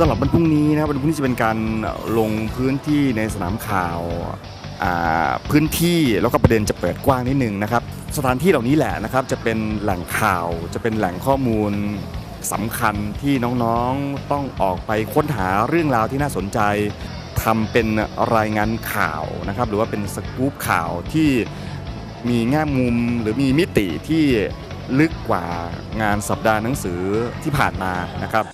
สำหรับวันพรุ่งนี้นะครับวันพรุ่งนี้จะเป็นการลงพื้นที่ในสนามข่าวพื้นที่แล้วก็ประเด็นจะเปิดกว้างนิดนึงนะครับ สถานที่เหล่านี้แหละนะครับ จะเป็นแหล่งข่าวจะเป็นแหล่งข้อมูลสำคัญที่น้องๆต้องออกไปค้นหาเรื่องราวที่น่าสนใจทำเป็นรายงานข่าวนะครับ หรือว่าเป็นสกู๊ปข่าวที่มีแง่มุมหรือมีมิติที่ลึกกว่างานสัปดาห์หนังสือที่ผ่านมานะครับ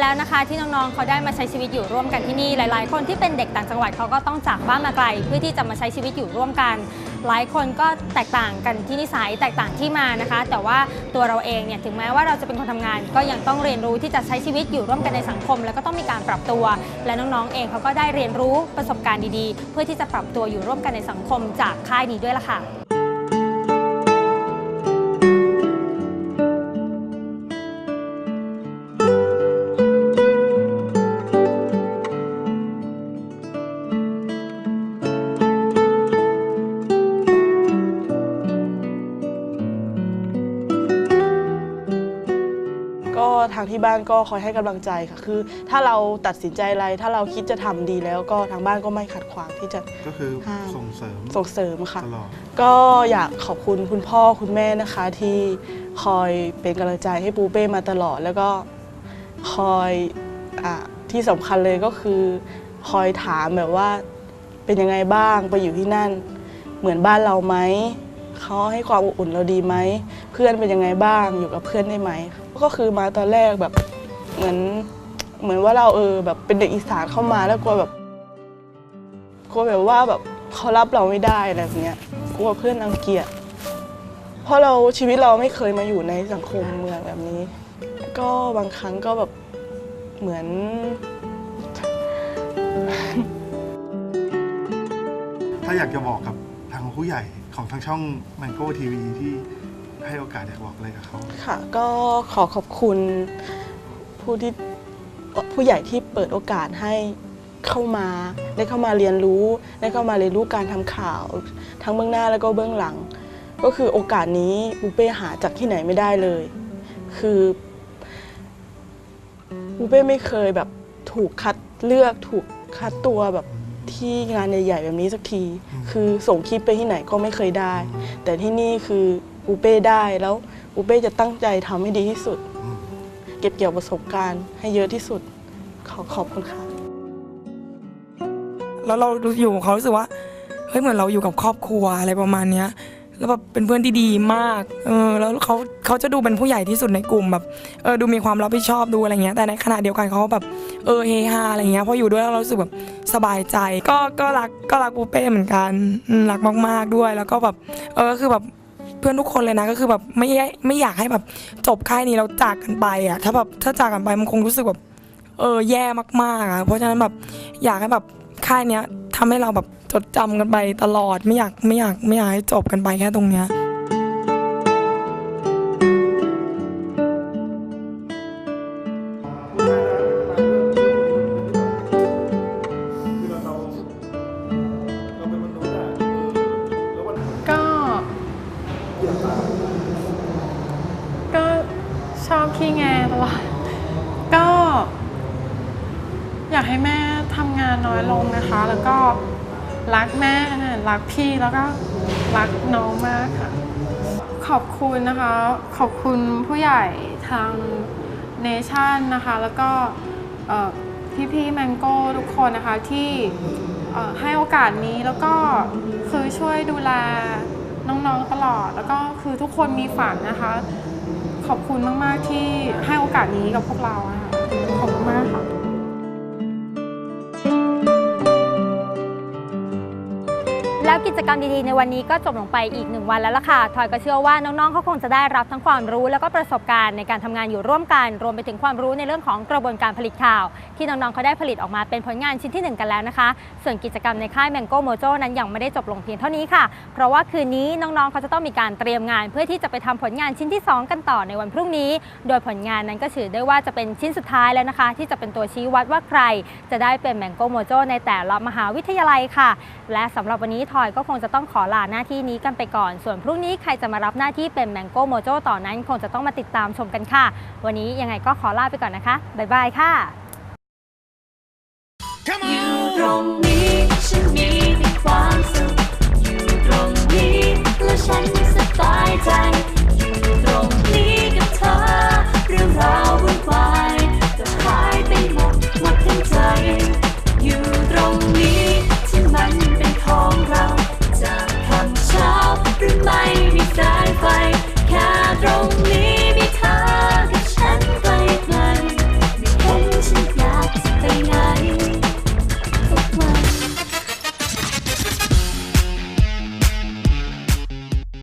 แปดวันแล้วนะคะ ที่น้องๆเขาได้มาใช้ชีวิตอยู่ร่วมกันที่นี่หลาย ๆ คนที่เป็นเด็กต่างจังหวัดเขาก็ต้องจากบ้านมาไกล เพื่อที่จะมาใช้ชีวิตอยู่ร่วมกัน หลายคนก็แตกต่างกันที่นิสัยแตกต่างที่มานะคะ แต่ว่าตัวเราเองเนี่ยถึงแม้ว่าเราจะเป็นคนทำงาน ก็ยังต้องเรียนรู้ที่จะใช้ชีวิตอยู่ร่วมกันในสังคม แล้วก็ต้องมีการปรับตัว และน้องๆเองเขาก็ได้เรียนรู้ประสบการณ์ดีๆ เพื่อที่จะปรับตัวอยู่ร่วมกันในสังคมจากค่ายนี้ด้วยล่ะค่ะางที่บ้านก็คอยให้กำลังใจค่ะ คือ ถ้าเราตัดสินใจอะไร ถ้าเราคิดจะทำดีแล้วก็ทางบ้านก็ไม่ขัดขวางที่จะก็คือห้ามส่งเสริมส่งเสริมค่ะตลอดก็อยากขอบคุณคุณพ่อคุณแม่นะคะ ที่คอยเป็นกำลังใจให้ปูเป้มาตลอด แล้วก็คอยอาที่สำคัญเลยก็คือ คอยถามแบบว่าเป็นยังไงบ้างไปอยู่ที่นั่น เหมือนบ้านเราไหมเขาให้ความอบอุ่นเราดีไหม เพื่อนเป็นยังไงบ้างอยู่กับเพื่อนได้ไหม ก็คือมาตอนแรกแบบเหมือนเหมือนว่าเราเออแบบเป็นเด็กอีสานเข้ามาแล้วกลัวแบบกลัวแบบว่าแบบเขารับเราไม่ได้อะไรแบบเนี้ยกลัวเพื่อนรังเกียจเพราะเราชีวิตเราไม่เคยมาอยู่ในสังคมเมืองแบบนี้ ก็บางครั้งก็แบบเหมือน ถ้าอยากจะบอกกับทางผู้ใหญ่ของทางช่อง Mango TV ที่ ให้โอกาสอยากบอกอะไรกับเขาค่ะ ก็ขอขอบคุณผู้ที่ผู้ใหญ่ที่เปิดโอกาสให้เข้ามาได้เข้ามาเรียนรู้ได้เข้ามาเรียนรู้การทำข่าว ทั้งเบื้องหน้าแล้วก็เบื้องหลัง ก็คือโอกาสนี้ปูเป้หาจากที่ไหนไม่ได้เลย คือปูเป้ไม่เคยแบบถูกคัดเลือกถูกคัดตัวแบบที่งานใหญ่ๆแบบนี้สักที คือส่งคลิปไปที่ไหนก็ไม่เคยได้ แต่ที่นี่คือ ปูเป้ได้แล้วปูเป้จะตั้งใจทำให้ดีที่สุด เก็บเกี่ยวประสบการณ์ให้เยอะที่สุด ขอขอบคุณค่ะ แล้วเราอยู่กับเขารู้สึกว่าเฮ้ยเหมือนเราอยู่กับครอบครัวอะไรประมาณเนี้ยแล้วแบบเป็นเพื่อนที่ดีมาก เออ แล้วเขาเขาจะดูเป็นผู้ใหญ่ที่สุดในกลุ่มแบบ เออ ดูมีความรับผิดชอบดูอะไรเงี้ย แต่ในขณะเดียวกันเขาแบบ เออ เฮฮาอะไรเงี้ย พออยู่ด้วยแล้วเราสึกแบบสบายใจ ก็ ก็รัก ก็รักปูเป้เหมือนกันอืมรักมาก ๆ ด้วย แล้วก็แบบ เออ คือแบบ เพื่อนทุกคนเลยนะก็คือแบบไม่ไม่อยากให้แบบจบค่ายนี้เราจากกันไปอะถ้าแบบถ้าจากกันไปมันคงรู้สึกแบบเออแย่มากๆอะเพราะฉะนั้นแบบอยากให้แบบค่ายเนี้ยทำให้เราแบบจดจำกันไปตลอดไม่อยากไม่อยากไม่อยากให้จบกันไปแค่ตรงเนี้ยากให้แม่ทำงานน้อยลงนะคะ แล้วก็รักแม่รักพี่แล้วก็รักน้องมากค่ะ ขอบคุณนะคะ ขอบคุณผู้ใหญ่ทางเนชั่นนะคะ แล้วก็พี่พี่แมงโก้ทุกคนนะคะที่ให้โอกาสนี้แล้วก็คือช่วยดูแลน้องๆตลอด แล้วก็คือทุกคนมีฝันนะคะ ขอบคุณมาก ๆ ที่ให้โอกาสนี้กับพวกเราะค่ะขอบคุณมากค่ะ แล้วกิจกรรมดีๆในวันนี้ก็จบลงไปอีกหนึ่งวันแล้วล่ะค่ะทอยก็เชื่อว่าน้องๆเขาคงจะได้รับทั้งความรู้ แล้วก็ประสบการณ์ในการทำงานอยู่ร่วมกัน รวมไปถึงความรู้ในเรื่องของกระบวนการผลิตข่าว ที่น้องๆเขาได้ผลิตออกมาเป็นผลงานชิ้นที่หนึ่งกันแล้วนะคะ ส่วนกิจกรรมในค่าย Mango Mojo นั้นยังไม่ได้จบลงเพียงเท่านี้ค่ะ เพราะว่าคืนนี้น้องๆเขาจะต้องมีการเตรียมงาน เพื่อที่จะไปทำผลงานชิ้นที่ 2 กันต่อในวันพรุ่งนี้ โดยผลงานนั้นก็ถือได้ว่าจะเป็นชิ้นสุดท้ายแล้วนะคะ ที่จะเป็นตัวชี้วัดว่าใคร จะได้เป็น Mango Mojo ในแต่ละมหาวิทยาลัยค่ะ และสำหรับวันนี้ทอยก็คงจะต้องขอลาหน้าที่นี้กันไปก่อน ส่วนพรุ่งนี้ใครจะมารับหน้าที่เป็นแมงโก้โมโจต่อนั้นคงจะต้องมาติดตามชมกันค่ะ วันนี้ยังไงก็ขอลาไปก่อนนะคะ บ๊ายบายค่ะอยู่ตรงนี้ฉันมี